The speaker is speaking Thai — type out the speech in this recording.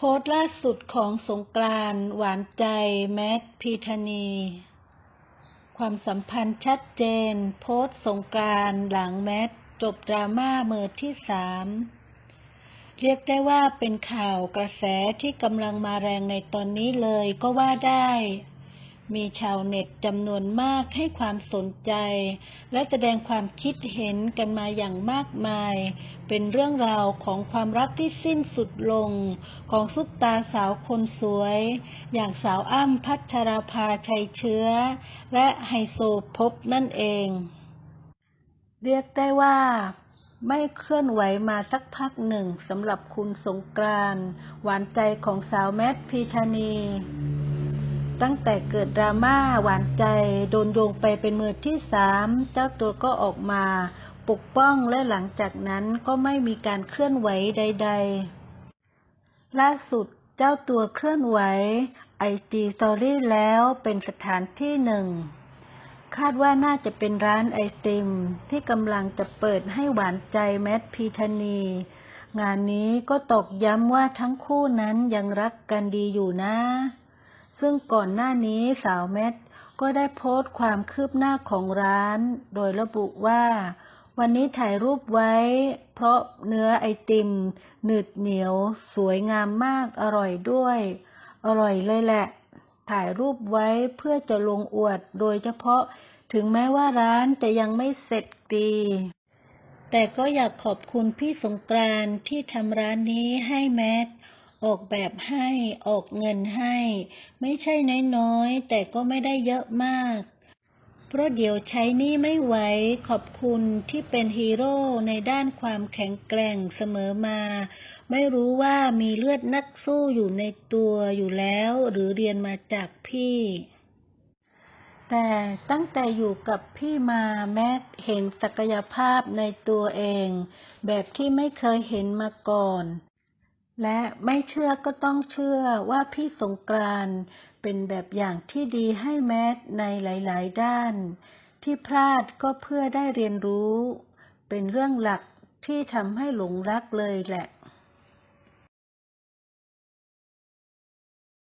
โพสต์ล่าสุดของสงกรานต์หวานใจแมทพีธนี ความสัมพันธ์ชัดเจน โพสต์สงกรานต์หลังแมทจบดราม่าเมือที่สามเรียกได้ว่าเป็นข่าวกระแสที่กำลังมาแรงในตอนนี้เลยก็ว่าได้ มีชาวเน็ตจำนวนมากให้ความสนใจ และแสดงความคิดเห็นกันมาอย่างมากมาย เป็นเรื่องราวของความรักที่สิ้นสุดลง ของซุปตาสาวคนสวย อย่างสาวอ้ำพัชราภาชัยเชื้อ และไฮโซพบนั่นเอง เรียกได้ว่าไม่เคลื่อนไหวมาสักพักหนึ่งสำหรับคุณสงกรานต์หวานใจของสาวแมทพีธานี ตั้งแต่เกิดดราม่าหวานใจ โดนโยงไปเป็นมือที่สามเจ้าตัวก็ออกมา ปกป้องและหลังจากนั้นก็ไม่มีการเคลื่อนไหวใด ๆ ล่าสุดเจ้าตัวเคลื่อนไหวไอจีสตอรี่แล้วเป็นสถานที่หนึ่ง คาดว่าน่าจะเป็นร้านไอติม ที่กำลังจะเปิดให้หวานใจแมทพีธานี งานนี้ก็ตอกย้ำว่าทั้งคู่นั้นยังรักกันดีอยู่นะ ซึ่งก่อนหน้านี้สาวแมทก็ได้โพสต์ความคืบหน้าของร้าน โดยระบุว่า วันนี้ถ่ายรูปไว้ เพราะเนื้อไอติม หนืดเหนียว สวยงามมากอร่อยด้วย อร่อยเลยแหละ ถ่ายรูปไว้เพื่อจะลงอวดโดยเฉพาะถึงแม้ว่าร้านจะยังไม่เสร็จดี แต่ก็อยากขอบคุณพี่สงกรานที่ทำร้านนี้ให้แมท ออกแบบให้ออกเงินให้ ไม่ใช่น้อยๆ แต่ก็ไม่ได้เยอะมาก เพราะเดี๋ยวใช้หนี่ไม่ไหวขอบคุณที่เป็นฮีโร่ในด้านความแข็งแกร่งเสมอมา ไม่รู้ว่ามีเลือดนักสู้อยู่ในตัวอยู่แล้ว หรือเรียนมาจากพี่แต่ตั้งแต่อยู่กับพี่มาแมทเห็นศักยภาพในตัวเอง แบบที่ไม่เคยเห็นมาก่อน และไม่เชื่อก็ต้องเชื่อว่าพี่สงกรานต์เป็นแบบอย่างที่ดีให้แมทในหลาย ๆ ด้าน ที่พลาดก็เพื่อได้เรียนรู้ เป็นเรื่องหลักที่ทำให้หลงรักเลยแหละ